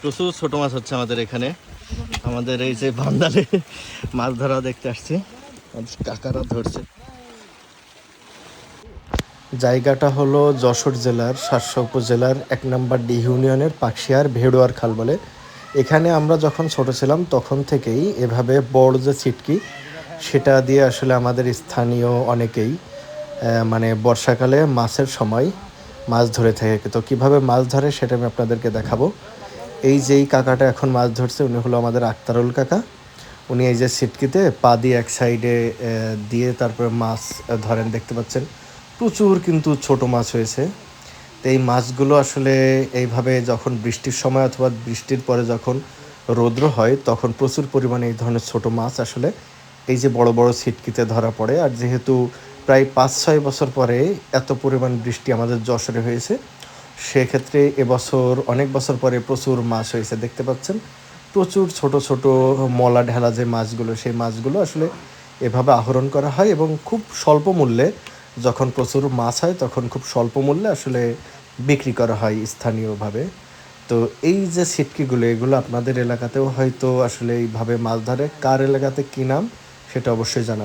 প্রচুর ছোট মাছ হচ্ছে আমাদের এখানে। আমাদের এই যে বান্দালে মাছ ধরা দেখতে আসছি। কাকারা ধরছে। জায়গাটা হলো যশোর জেলার শার্শা উপজেলার এক নম্বর ডি ইউনিয়নের পাকশিয়ার ভেড়ুয়ার খাল বলে। এখানে আমরা যখন ছোট ছিলাম, তখন থেকেই এভাবে বড় যে ছিটকি, সেটা দিয়ে আসলে আমাদের স্থানীয় অনেকেই মানে বর্ষাকালে মাছের সময় মাছ ধরে থাকে। তো কীভাবে মাছ ধরে সেটা আমি আপনাদেরকে দেখাবো। এই যেই কাকাটা এখন মাছ ধরছে, উনি হলো আমাদের আক্তারুল কাকা। উনি এই যে সিটকিতে পা দিয়ে এক সাইডে দিয়ে তারপরে মাছ ধরেন, দেখতে পাচ্ছেন। প্রচুর কিন্তু ছোট মাছ হয়েছে। তো এই মাছগুলো আসলে এইভাবে যখন বৃষ্টির সময় অথবা বৃষ্টির পরে যখন রৌদ্র হয়, তখন প্রচুর পরিমাণে এই ধরনের ছোট মাছ আসলে এই যে বড় বড় ছিটকিতে ধরা পড়ে। আর যেহেতু প্রায় পাঁচ ছয় বছর পরে এত পরিমাণ বৃষ্টি আমাদের যশোরে হয়েছে সেক্ষেত্রে এবছর, অনেক বছর পরে প্রচুর মাছ হয়েছে, দেখতে পাচ্ছেন? প্রচুর ছোট ছোট মলা ঢেলা যে মাছগুলো, সেই মাছগুলো আসলে এভাবে আহরণ করা হয় এবং খুব স্বল্প মূল্যে যখন প্রচুর মাছ হয়, তখন খুব স্বল্প মূল্যে আসলে বিক্রি করা হয় স্থানীয়ভাবে। তো এই যে ছিটকিগুলো এগুলো আপনাদের এলাকাতেও হয়তো আসলে এইভাবে মাছ ধরে। কার এলাকাতে কী নাম, সেটা অবশ্যই জানা